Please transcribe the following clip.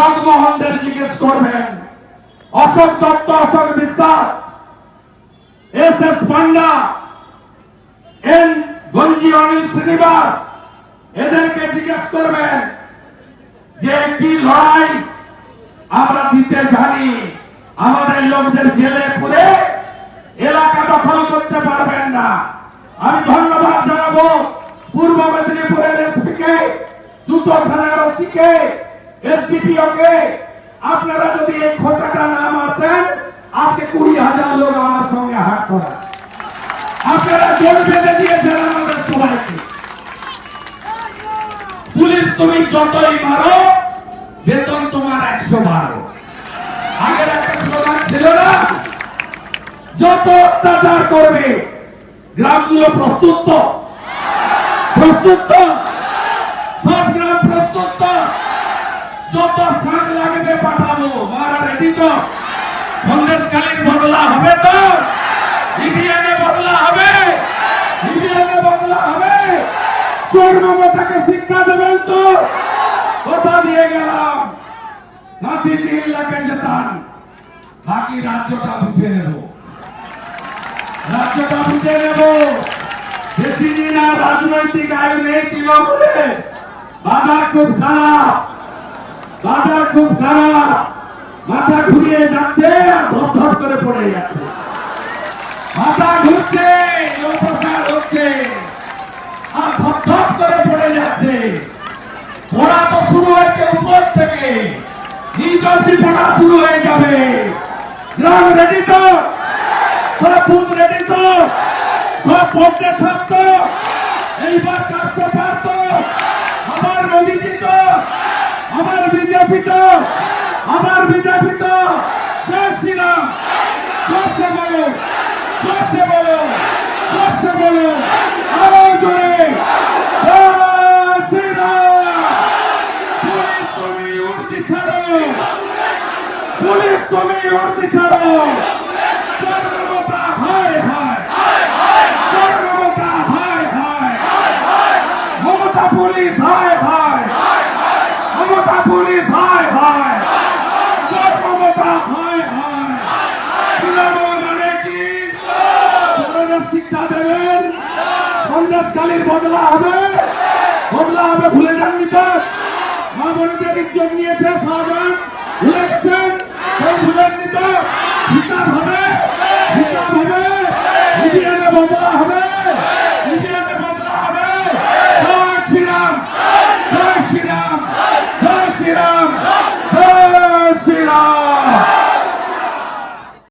জগমোহনদের জিজ্ঞেস করবেন, Ashok Dutta, Ashok Biswas, S S Panda, N Ganji Anil Srinivas, এদেরকে জিজ্ঞেস করবেন যে কি লড়াই আমরা দিতে জানি। আমাদের লোকদের জেলে পুরে এলাকা দখল করতে পারবেন না। আমি ধন্যবাদ জানাব পূর্ব মেদিনীপুরের এসপি কে, দুটো থানার ওসি কে এসডিপিও কে আপনারা যদি এই খোঁচাটা না মারতেন, আজকে কুড়ি হাজার লোক আমার সঙ্গে হাত করা আপনারা জোর বেঁধে দিয়েছেন আমাদের সবাইকে পুলিশ তুমি যতই মারো, বেতন তোমার একশো বারো আগের একটা স্লোগান ছিল না যত অত্যাচার করবে, গ্রামগুলো প্রস্তুত? প্রস্তুত? সব গ্রাম প্রস্তুত? যত শাক লাগবে পাঠাবো। মারা রেডি তো? সন্দেশকালীন বদলা হবে তো? ইভিএমে বদলা হবে? ইভিএমে বদলা হবে? চোর মমতাকে শিক্ষা দেবেন তো? কথা দিয়ে গেলাম। নাতি তিন লাখে যেতান বাকি রাজ্যটা বুঝে নেব। রাজ্যটা বুঝে নেব। বেশি দিন আর রাজনৈতিক আয় নেই তৃণমূলে। বাজার খুব খারাপ। বাজার খুব খারাপ। মাথা ঘুরিয়ে যাচ্ছে আর ধপ করে পড়ে যাচ্ছে। মাথা ঘুরছে লোকসার হচ্ছে। আর ধপ করে পড়ে যাচ্ছে। পড়া তো শুরু হয়েছে উপর থেকে। নিজ অব্দি পড়া শুরু হয়ে যাবে। গ্রাম রেডি তো? সব বুথ রেডি তো? সব পঞ্চায়েত সব তো এইবার চারশো পার তো? আমার মোদিজি তো? আমার বিজেপি তো আমার বিজেপি তো জয় শ্রীরাম জোরসে বলো জোরসে বলো জোরসে বলো। আরও জোরে, জয় শ্রীরাম। পুলিশ তুমি উর্দি ছাড়ো, পুলিশ তুমি উর্দি ছাড়ো জনমতা হায় হায় জনমতা হায় হায় মমতা পুলিশ হায় হায় মমতা পুলিশ হায় হায় জনমতা হায় হায় তৃণমূল মানে কি আপনারা শিক্ষা দেবেন সন্দেশকালীর বদলা হবে। বদলা হবে ভুলে যাননি তো? মা বোনদের ইজ্জত নিয়েছে সাহাবান ভুলে গেছেন? কেউ ভুলেননি তো? হিসাব হবে। হিসাব হবে।